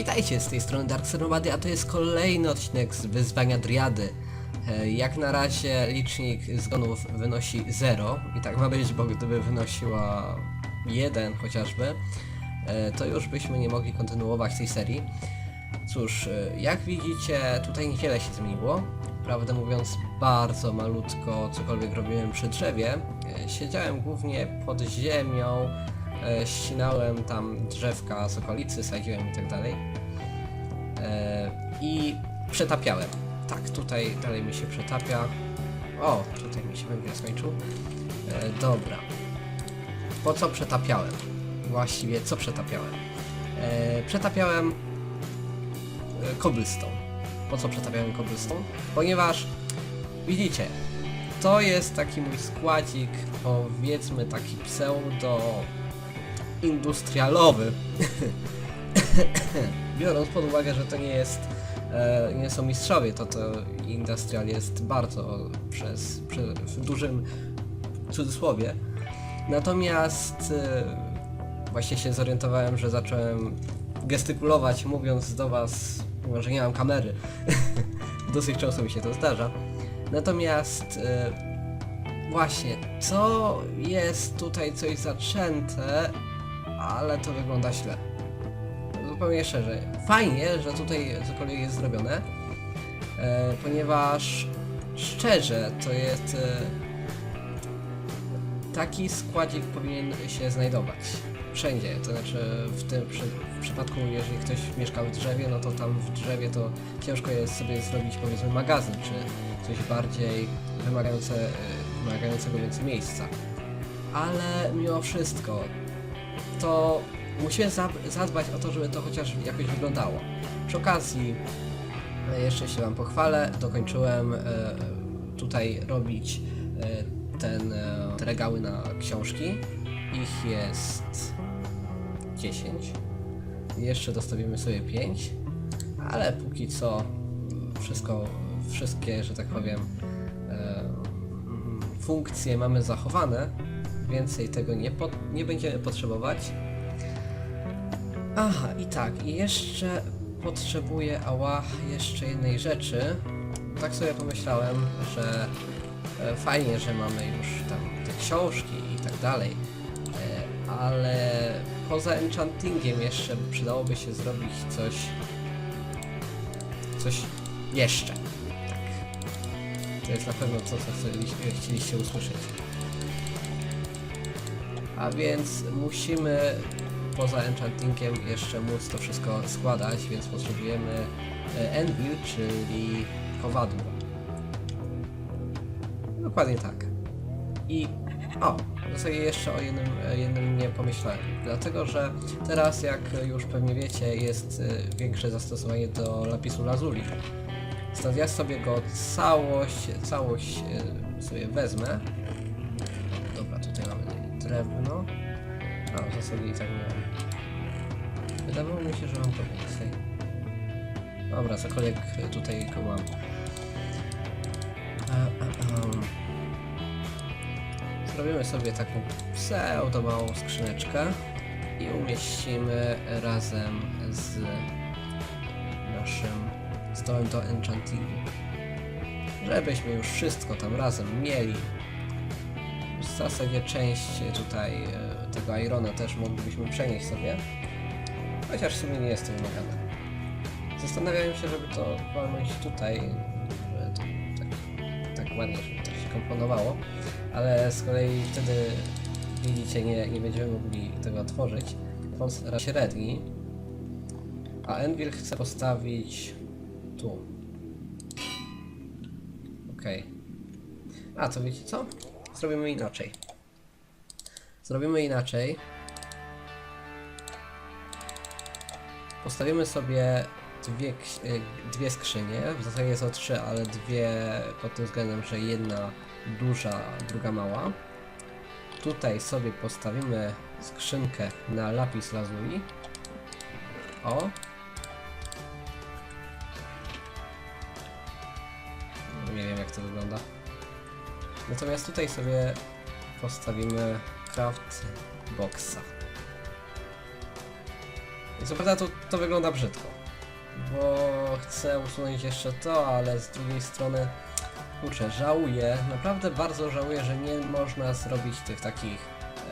Witajcie, z tej strony Dark a to jest kolejny odcinek z wyzwania Driady. E, Jak na razie licznik zgonów wynosi 0 i tak ma być, bo gdyby wynosiła 1 chociażby, e, to już byśmy nie mogli kontynuować tej serii. Cóż, e, jak widzicie, tutaj niewiele się zmieniło. Prawdę mówiąc, bardzo malutko cokolwiek robiłem przy drzewie. Siedziałem głównie pod ziemią, e, ścinałem tam drzewka z okolicy, sadziłem i tak dalej. E, I przetapiałem. Tak, tutaj dalej mi się przetapia. O, tutaj mi się węgiel skończył. E, dobra. Po co przetapiałem? Właściwie co przetapiałem? Przetapiałem cobblestone. Po co przetapiałem cobblestone? Ponieważ widzicie, to jest taki mój składzik, powiedzmy taki pseudo industrialowy. Biorąc pod uwagę, że to nie jest e, nie są mistrzowie, to to industrial jest bardzo przez, przy, w dużym cudzysłowie. Natomiast e, właśnie się zorientowałem, że zacząłem gestykulować mówiąc do was, że nie mam kamery. Dosyć często mi się to zdarza. Natomiast e, właśnie, co jest tutaj coś zaczęte, ale to wygląda źle. Zupełnie szczerze. Fajnie, że tutaj cokolwiek jest zrobione, e, ponieważ szczerze to jest e, taki składzik powinien się znajdować wszędzie. To znaczy w tym przy, w przypadku, jeżeli ktoś mieszka w drzewie, no to tam w drzewie to ciężko jest sobie zrobić powiedzmy magazyn, czy coś bardziej wymagające, wymagającego więcej miejsca. Ale mimo wszystko to musimy za- zadbać o to, żeby to chociaż jakoś wyglądało. Przy okazji, e, jeszcze się Wam pochwalę, dokończyłem e, tutaj robić e, ten, te regały na książki. Ich jest 10. Jeszcze dostawimy sobie 5, ale póki co wszystko, wszystkie, że tak powiem, funkcje mamy zachowane. Więcej tego nie, po, nie będziemy potrzebować. Aha, i tak, i jeszcze potrzebuję, ała, jeszcze jednej rzeczy. Tak sobie pomyślałem, że e, fajnie, że mamy już tam te książki i tak dalej, e, ale poza enchantingiem jeszcze przydałoby się zrobić coś, coś jeszcze. Tak. To jest na pewno to, co chcieliście, usłyszeć. A więc musimy poza enchantingiem jeszcze móc to wszystko składać, więc potrzebujemy e, Envil, czyli kowadło. Dokładnie tak. I o, w zasadzie jeszcze o jednym, e, jednym nie pomyślałem. Dlatego, że teraz, jak już pewnie wiecie, jest e, większe zastosowanie do lapisu lazuli. Stąd ja sobie go całość, całość e, sobie wezmę. Drewno. A, w zasadzie i tak miałem. Wydawało mi się, że mam to więcej. Dobra, cokolwiek tutaj mam. Zrobimy sobie taką pseudo małą skrzyneczkę i umieścimy razem z naszym stołem do enchantingu. Żebyśmy już wszystko tam razem mieli. Zasadzie część tutaj e, tego Irona też moglibyśmy przenieść sobie. Chociaż w sumie nie jest to wymagane. Zastanawiałem się, żeby to walnąć tutaj, to tak, tak ładnie, żeby to się komponowało, ale z kolei wtedy widzicie, nie, nie będziemy mogli tego otworzyć. Font średni, a Envil chce postawić tu. Okej. A, to wiecie co? Zrobimy inaczej. Zrobimy inaczej. Postawimy sobie dwie, y, dwie skrzynie. W zasadzie są trzy, ale dwie pod tym względem, że jedna duża, druga mała. Tutaj sobie postawimy skrzynkę na lapis lazuli. O. Nie wiem jak to wygląda. Natomiast tutaj sobie postawimy craft boxa. Co prawda to, to wygląda brzydko, bo chcę usunąć jeszcze to, ale z drugiej strony, kurczę, żałuję, naprawdę bardzo żałuję, że nie można zrobić tych takich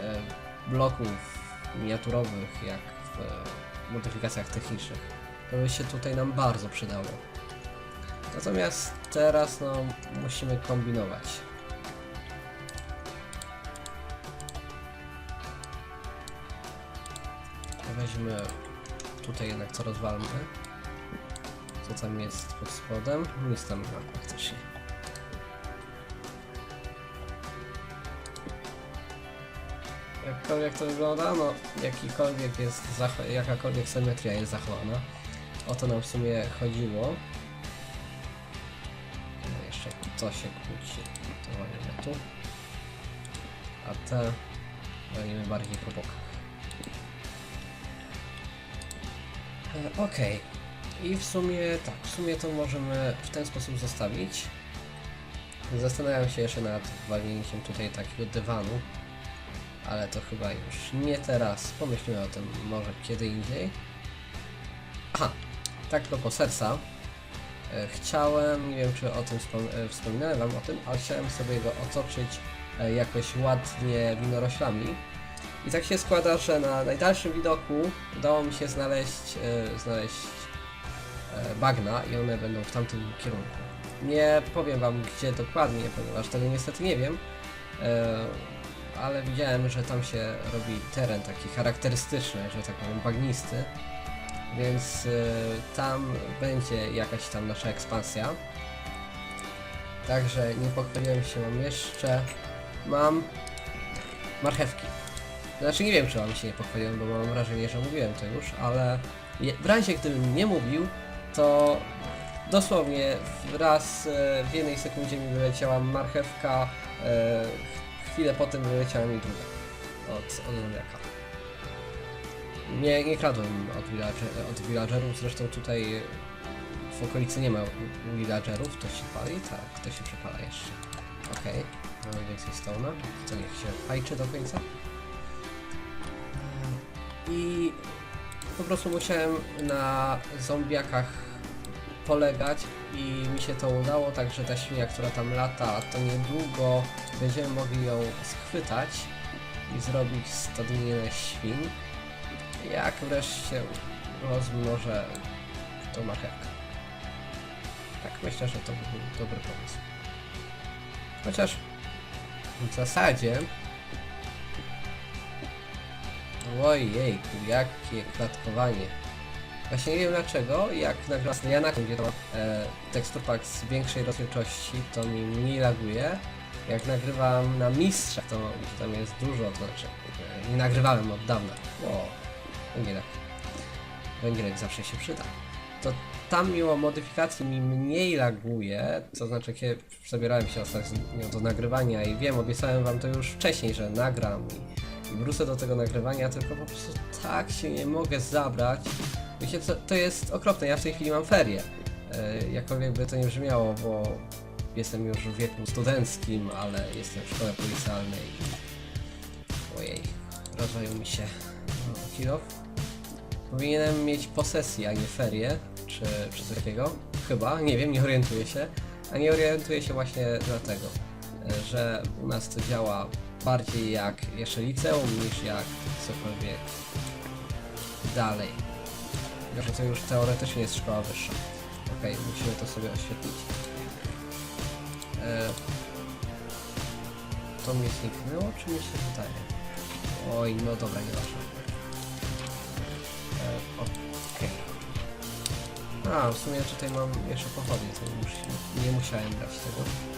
e, bloków miniaturowych, jak w e, modyfikacjach technicznych. To by się tutaj nam bardzo przydało. Natomiast teraz no, musimy kombinować. Weźmy tutaj jednak co rozwalmy. Co tam jest pod spodem? Nic tam nie ma praktycznie. Jakkolwiek to wygląda, no jakikolwiek jest jakakolwiek symetria jest zachowana. O to nam w sumie chodziło. No, jeszcze to się kłóci. To tu. A te walimy bardziej po bokach. E, Okej. I w sumie tak, w sumie to możemy w ten sposób zostawić. Zastanawiam się jeszcze nad walnięciem tutaj takiego dywanu. Ale to chyba już nie teraz. Pomyślmy o tym może kiedy indziej. Aha, tak propos serca. E, Chciałem, nie wiem czy o tym wspom- e, wspominałem wam o tym, ale chciałem sobie go otoczyć jakoś ładnie winoroślami. I tak się składa, że na najdalszym widoku udało mi się znaleźć, e, znaleźć e, bagna i one będą w tamtym kierunku. Nie powiem wam gdzie dokładnie, ponieważ tego niestety nie wiem, e, ale widziałem, że tam się robi teren taki charakterystyczny, że tak powiem bagnisty, więc e, tam będzie jakaś tam nasza ekspansja. Także nie pochwaliłem się mam jeszcze. Mam marchewki. Znaczy nie wiem, czy wam się nie pochwaliłem, bo mam wrażenie, że mówiłem to już, ale w razie gdybym nie mówił, to dosłownie raz e, w jednej sekundzie mi wyleciała marchewka, e, chwilę potem wyleciała mi druga od, zombiaka. Nie, nie kradłem od, villager, od villagerów, zresztą tutaj w okolicy nie ma villagerów, to się pali? Tak, to się przepala jeszcze. Okej, mamy więcej stone'a, to niech się fajczy do końca. I po prostu musiałem na zombiakach polegać i mi się to udało, także ta świnia, która tam lata, to niedługo będziemy mogli ją schwytać i zrobić stadninę świń. Jak wreszcie rozmnożę tą marchewkę. Tak, myślę, że to by był dobry pomysł. Chociaż w zasadzie Ojejku, jakie klatkowanie. Właśnie nie wiem dlaczego, jak nagram z Jana, gdzie to e, tekstur pack z większej rozdzielczości, to mi mniej laguje. Jak nagrywam na mistrzach, to tam jest dużo, to znaczy e, nie nagrywałem od dawna. O, węgielek. Węgielek zawsze się przyda. To tam mimo modyfikacji mi mniej laguje, to znaczy kiedy zabierałem się ostatnio do nagrywania i wiem, obiecałem wam to już wcześniej, że nagram i i wrócę do tego nagrywania, tylko po prostu tak się nie mogę zabrać. Wiecie, co, to jest okropne, ja w tej chwili mam ferie. E, jakkolwiek by to nie brzmiało, bo jestem już w wieku studenckim, ale jestem w szkole policyjnej. Ojej, rozwalił mi się no, kilof. Powinienem mieć posesję, a nie ferie, czy, czy coś takiego. Chyba, nie wiem, nie orientuję się. A nie orientuję się właśnie dlatego, e, że u nas to działa bardziej jak jeszcze liceum niż jak cokolwiek dalej. Jako to już teoretycznie jest szkoła wyższa. Okej, musimy to sobie oświetlić. E, to mnie zniknęło, czy mi się wydaje? Oj, no dobra, nieważne. E, Okej. A, w sumie tutaj mam jeszcze pochodnie, to już nie musiałem brać tego.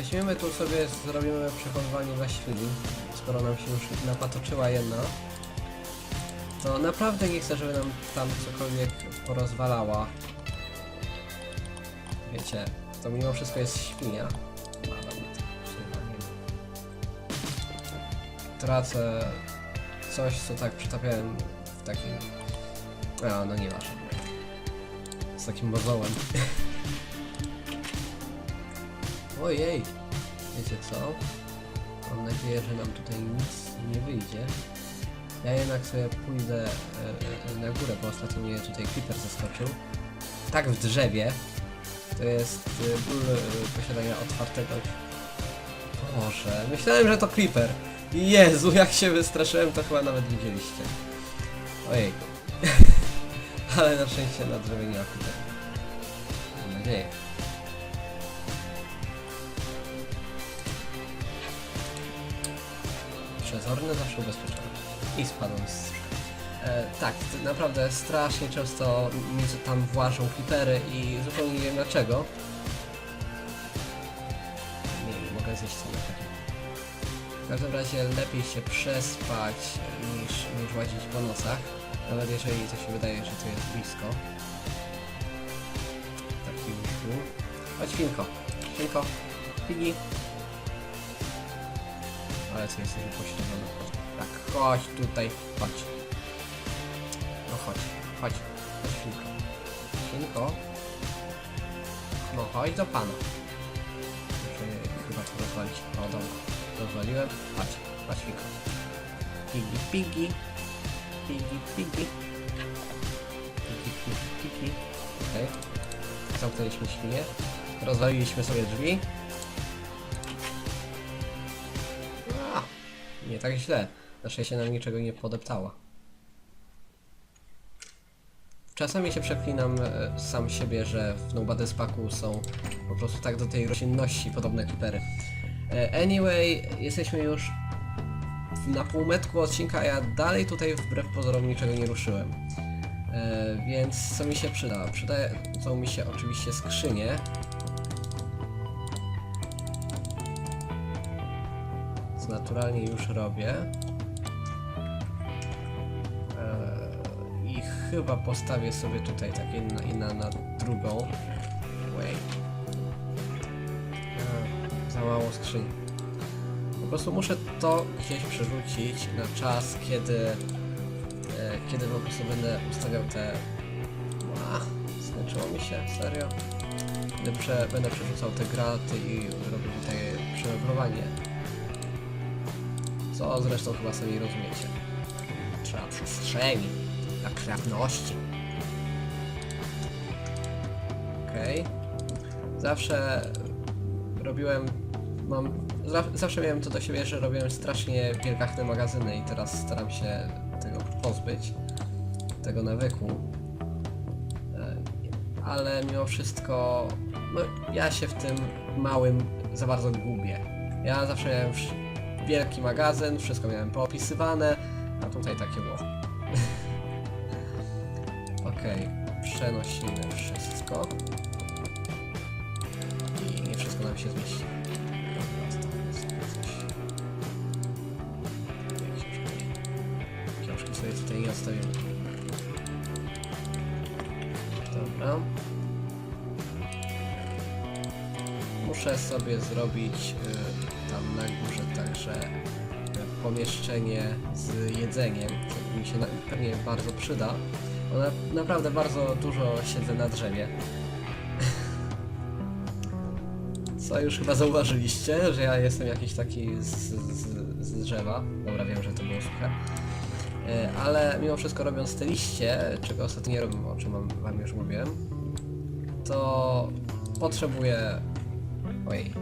Weźmiemy tu sobie, zrobimy przechowywanie dla świni, skoro nam się już napatoczyła jedna. To naprawdę nie chcę, żeby nam tam cokolwiek porozwalała. Wiecie, to mimo wszystko jest świnia. Tracę coś, co tak przytapiałem w takim... A, no nieważne. Z takim mozołem. Ojej, wiecie co? Mam nadzieję, że nam tutaj nic nie wyjdzie. Ja jednak sobie pójdę e, na górę, bo ostatnio mnie tutaj creeper zaskoczył. Tak w drzewie. To jest e, ból e, posiadania otwartego... Boże, myślałem, że to creeper. Jezu, jak się wystraszyłem, to chyba nawet widzieliście. Ojej. Ale na szczęście na drzewie nie creeper. Mam nadzieję. Przezorny zawsze ubezpieczony. I spadłem z e, Tak, naprawdę strasznie często mi tam włażą creepery i zupełnie nie wiem dlaczego. Nie wiem, mogę zjeść sobie taki. W każdym razie lepiej się przespać niż, niż łazić po nocach. Nawet jeżeli to się wydaje, że to jest blisko. Taki. Chodź Finko. Finko. Figi. Tak, chodź tutaj, chodź. No chodź, chodź, Finko. Finko. No chodź do pana. Muszę chyba to rozwalić. O dobra, rozwaliłem. Chodź, chodź. Pigi, pigi. Pigi, pigi. Pigi, pigi, pigi. Okej. Zamknęliśmy świnię. Rozwaliliśmy sobie drzwi. Tak źle. Na szczęście nam niczego nie podeptała. Czasami się przeklinam e, sam siebie, że w Nobody's Packu są po prostu tak do tej roślinności podobne creepery. E, Anyway, jesteśmy już na półmetku odcinka, a ja dalej tutaj wbrew pozorom niczego nie ruszyłem. E, więc co mi się przyda? Przydadzą mi się oczywiście skrzynie. Naturalnie już robię. Eee, I chyba postawię sobie tutaj tak jedna, jedna na drugą. Wait. Eee, za mało skrzyń. Po prostu muszę to gdzieś przerzucić na czas, kiedy, e, kiedy po prostu będę ustawiał te... Ach, skończyło mi się, serio? Kiedy prze, będę przerzucał te graty i robił tutaj przemeblowanie. Co zresztą chyba sami rozumiecie. Trzeba przestrzeni dla kreatywności. Okej. Zawsze robiłem... Mam... za- Zawsze miałem to do siebie, że robiłem strasznie wielgachne magazyny i teraz staram się tego pozbyć. Tego nawyku. E, Ale mimo wszystko... No, ja się w tym małym za bardzo gubię. Ja zawsze miałem wielki magazyn, wszystko miałem poopisywane, a tutaj takie było. Okej, przenosimy wszystko. I nie wszystko nam się zmieści. Książki sobie tutaj nie odstawimy. Dobra. Muszę sobie zrobić y, tam na górze y, pomieszczenie z jedzeniem, co mi się pewnie bardzo przyda. Bo na, naprawdę bardzo dużo siedzę na drzewie. Co już chyba zauważyliście, że ja jestem jakiś taki z, z, z drzewa. Dobra, wiem, że to było suche. Y, Ale mimo wszystko robiąc te liście, czego ostatnio nie robię, o czym wam, wam już mówiłem, to potrzebuję Ojej,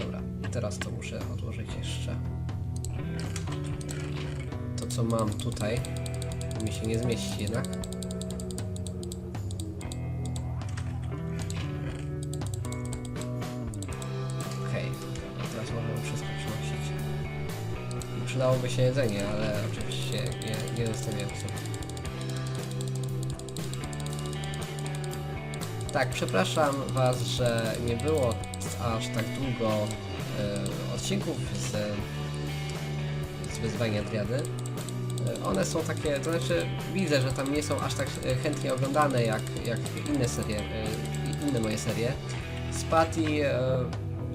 dobra, teraz to muszę odłożyć jeszcze. To co mam tutaj, mi się nie zmieści jednak. Okej, okay. teraz możemy wszystko przynosić. I przydałoby się jedzenie, ale oczywiście nie, nie zostawię sobie. Tak, przepraszam Was, że nie było aż tak długo e, odcinków z, z wyzwania Triady. E, one są takie, to znaczy widzę, że tam nie są aż tak chętnie oglądane jak, jak inne serie, e, inne moje serie. Z Patty e,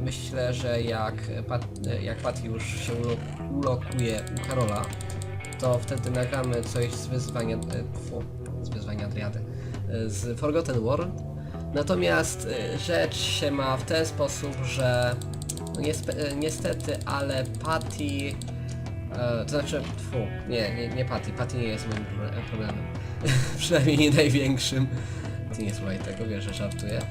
myślę, że jak, Pat, jak Patty już się ulo- ulokuje u Karola, to wtedy nagramy coś z wyzwania, fu, z wyzwania Triady, z Forgotten World. Natomiast rzecz się ma w ten sposób, że niestety, ale Patty E, to znaczy, fu, nie, nie, nie Patty. Patty nie jest moim proble- problemem. Przynajmniej nie największym. Ty nie słuchaj tego, wiesz, że żartuję.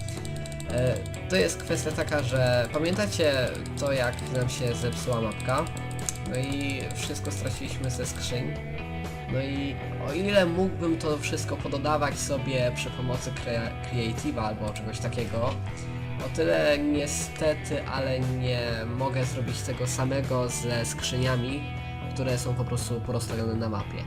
E, to jest kwestia taka, że pamiętacie to, jak nam się zepsuła mapka? No i wszystko straciliśmy ze skrzyń. No i o ile mógłbym to wszystko pododawać sobie przy pomocy crea- Creative'a albo czegoś takiego, o tyle niestety, ale nie mogę zrobić tego samego ze skrzyniami, które są po prostu porozstawione na mapie.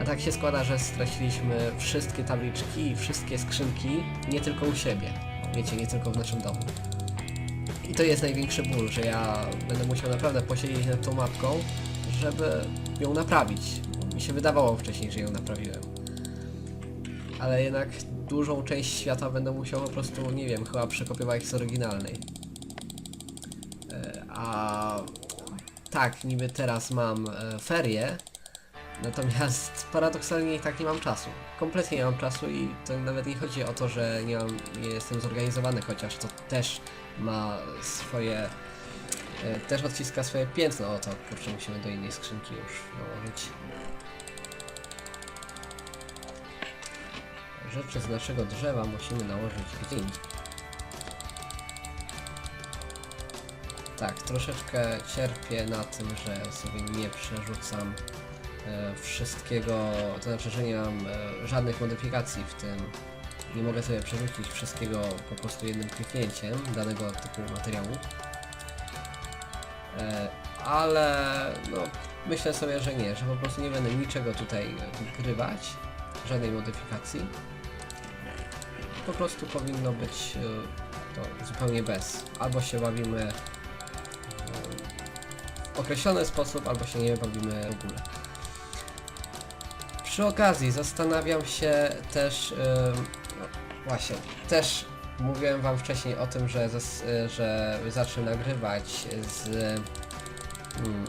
A tak się składa, że straciliśmy wszystkie tabliczki i wszystkie skrzynki, nie tylko u siebie. Wiecie, nie tylko w naszym domu. I to jest największy ból, że ja będę musiał naprawdę posiedzieć nad tą mapką, żeby ją naprawić. Mi się wydawało wcześniej, że ją naprawiłem. Ale jednak dużą część świata będę musiał po prostu, nie wiem, chyba przekopiować z oryginalnej. E, A tak, niby teraz mam e, ferie, natomiast paradoksalnie i tak nie mam czasu. Kompletnie nie mam czasu i to nawet nie chodzi o to, że nie, mam, nie jestem zorganizowany, chociaż to też ma swoje... e, Też odciska swoje piętno. O to, kurczę, musimy do innej skrzynki już dołożyć. Rzeczy z naszego drzewa musimy nałożyć indziej. Tak, troszeczkę cierpię na tym, że sobie nie przerzucam e, wszystkiego, to znaczy, że nie mam e, żadnych modyfikacji w tym. Nie mogę sobie przerzucić wszystkiego po prostu jednym kliknięciem danego typu materiału. E, ale no, myślę sobie, że nie, że po prostu nie będę niczego tutaj wgrywać, żadnej modyfikacji. Po prostu powinno być e, to zupełnie bez. Albo się bawimy e, w określony sposób, albo się nie bawimy w ogóle. Przy okazji zastanawiam się też, no właśnie, też mówiłem wam wcześniej o tym, że, że zacznę nagrywać z mm, mm,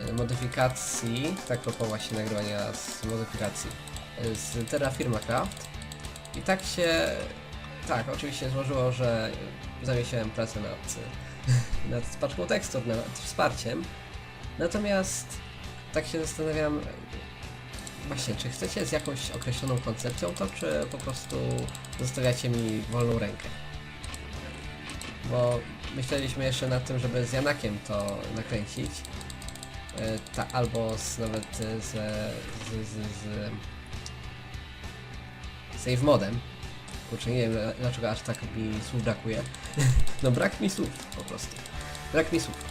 mm, modyfikacji, tak propos właśnie nagrywania z modyfikacji, z Terrafirma Craft. I tak się, tak, oczywiście złożyło, że zawiesiłem pracę nad, nad paczką tekstur, nad wsparciem. Natomiast tak się zastanawiam, właśnie, czy chcecie z jakąś określoną koncepcją to, czy po prostu zostawiacie mi wolną rękę? Bo myśleliśmy jeszcze nad tym, żeby z Janakiem to nakręcić. E, Ta, albo z, nawet z, z, z, z save modem. Kurczę, nie wiem dlaczego aż tak mi słów brakuje. no brak mi słów po prostu. Brak mi słów.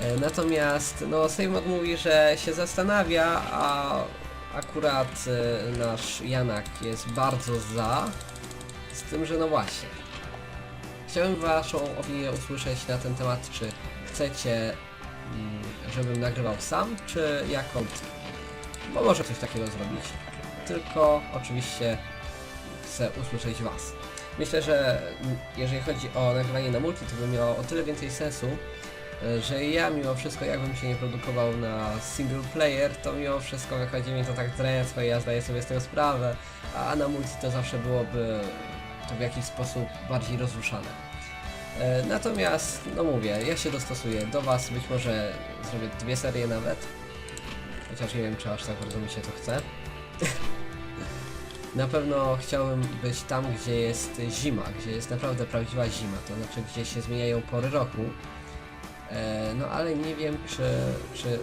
E, Natomiast no save mod mówi, że się zastanawia, a akurat e, nasz Janak jest bardzo za. Z tym, że no właśnie. Chciałem waszą opinię usłyszeć na ten temat, czy chcecie, mm, żebym nagrywał sam, czy jako bo może coś takiego zrobić. Tylko oczywiście chcę usłyszeć Was. Myślę, że jeżeli chodzi o nagrywanie na multi, to by miało o tyle więcej sensu, że ja mimo wszystko, jakbym się nie produkował na single player, to mimo wszystko wychodzi mi to tak drętwo i ja zdaję sobie z tego sprawę, a na multi to zawsze byłoby to w jakiś sposób bardziej rozruszane. E, Natomiast, no mówię, ja się dostosuję do Was, być może zrobię dwie serie nawet, chociaż nie wiem, czy aż tak bardzo mi się to chce. Na pewno chciałbym być tam, gdzie jest zima, gdzie jest naprawdę prawdziwa zima, to znaczy gdzie się zmieniają pory roku. E, no ale nie wiem, czy, czy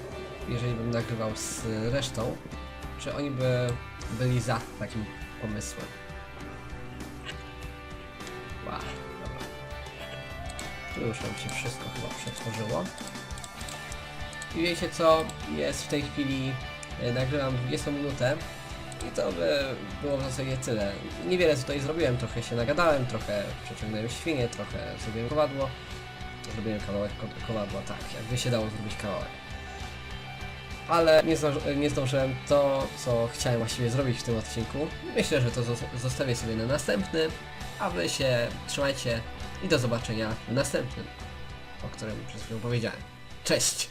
jeżeli bym nagrywał z resztą, czy oni by byli za takim pomysłem. Wow, dobra. Tu już nam się wszystko chyba przetworzyło. I wiecie co, jest w tej chwili, e, nagrywam 20 minutę i to by było w zasadzie tyle. Niewiele tutaj zrobiłem, trochę się nagadałem, trochę przeciągnąłem świnie, trochę zrobiłem kowadło. Zrobiłem kawałek ko- kowadła, tak, jakby się dało zrobić kawałek. Ale nie, zdąż- nie zdążyłem to, co chciałem właściwie zrobić w tym odcinku. Myślę, że to zos- zostawię sobie na następny, a wy się trzymajcie i do zobaczenia w następnym, o którym przed chwilą powiedziałem. Cześć!